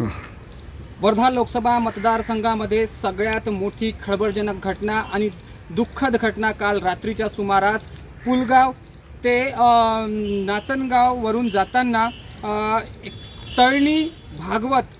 वर्धा लोकसभा मतदारसंघामध्ये सगळ्यात मोठी खळबळजनक घटना आणि दुःखद घटना काल रात्रीच्या सुमारास पुलगाव ते नाचनगाववरून जाताना एक तळणी भागवत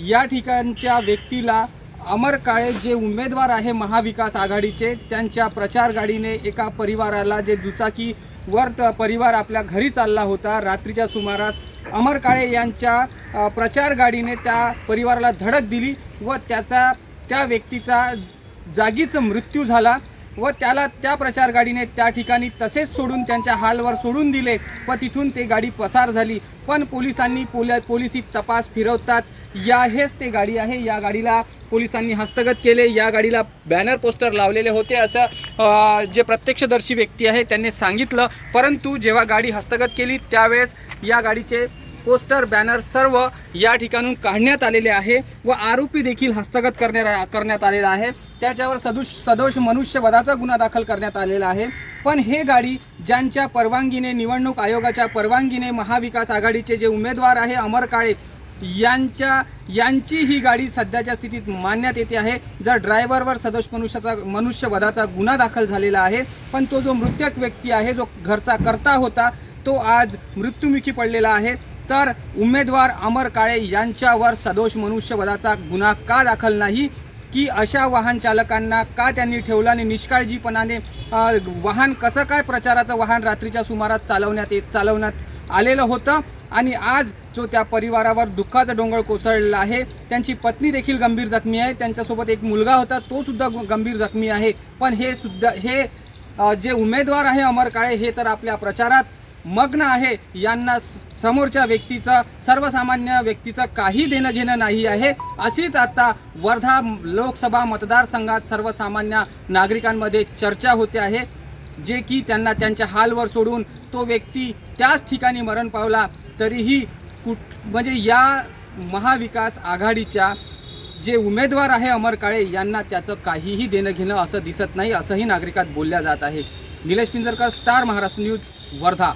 या ठिकाणच्या व्यक्तीला अमर काळे जे उमेदवार आहे महाविकास आघाडीचे त्यांच्या प्रचार गाडीने एका परिवाराला जे दुचाकी वर परिवार आपल्या घरी चालला होता रात्रीच्या सुमारास अमर काळे यांच्या प्रचार गाडीने त्या परिवाराला धडक दिली व त्याचा त्या व्यक्तीचा जागीच मृत्यू झाला व त्याला त्या प्रचार गाडीने त्या ठिकाणी तसेच सोडून त्यांच्या हालवर सोडून दिले व तिथून ते गाडी पसार झाली. पण पोलिसांनी पोल पोलिसी तपास फिरवताच या हेच ते गाडी आहे. या गाडीला पोलिसांनी हस्तगत केले. या गाडीला बॅनर पोस्टर लावलेले होते असं जे प्रत्यक्षदर्शी व्यक्ती आहे त्यांनी सांगितलं. परंतु जेव्हा गाडी हस्तगत केली त्यावेळेस या गाडीचे पोस्टर बॅनर सर्व या ठिकाणून काढण्यात आलेले आहे व आरोपी देखील हस्तगत करण्या करण्यात आलेला आहे. त्याच्यावर सदोष सदोष मनुष्यवधाचा गुन्हा दाखल करण्यात आलेला आहे. पण हे गाडी ज्यांच्या परवानगीने निवडणूक आयोगाच्या परवानगीने महाविकास आघाडीचे जे उमेदवार आहे अमर काळे यांच्या यांची ही गाडी सध्याच्या स्थितीत मानण्यात येते आहे. जर ड्रायव्हरवर सदोष मनुष्याचा मनुष्यवधाचा गुन्हा दाखल झालेला आहे पण तो जो मृत्यक व्यक्ती आहे जो घरचा करता होता तो आज मृत्युमुखी पडलेला आहे. तर उमेदवार अमर काळे यांच्यावर सदोष मनुष्यवधाचा गुन्हा का दाखल नाही? की अशा वाहन चालकांना का त्यांनी ठेवलं आणि निष्काळजीपणाने वाहन कसं काय प्रचाराचं वाहन रात्रीच्या सुमारास चालवण्यात येत चालवण्यात आलेलं होतं? आणि आज जो त्या परिवारावर दुःखाचा डोंगर कोसळलेला आहे त्यांची पत्नी देखील गंभीर जखमी आहे त्यांच्यासोबत एक मुलगा होता तो सुद्धा गंभीर जखमी आहे. पण हे सुद्धा हे जे उमेदवार आहे अमर काळे हे तर आपल्या प्रचारात मग्न आहे. यांना स- समोरच्या व्यक्तीचं सर्वसामान्य व्यक्तीचं काही देणं घेणं नाही आहे. अशीच आता वर्धा लोकसभा मतदारसंघात सर्वसामान्य नागरिकांमध्ये चर्चा होते आहे. जे की त्यांना त्यांच्या हालवर सोडून तो व्यक्ती त्याच ठिकाणी मरण पावला तरीही कुठ म्हणजे या महाविकास आघाडीच्या जे उमेदवार आहे अमर काळे यांना त्याचं काहीही देणं घेणं असं दिसत नाही असंही नागरिकात बोलल्या जात आहे. Nilesh Pinjarkar star Maharashtra news Wardha.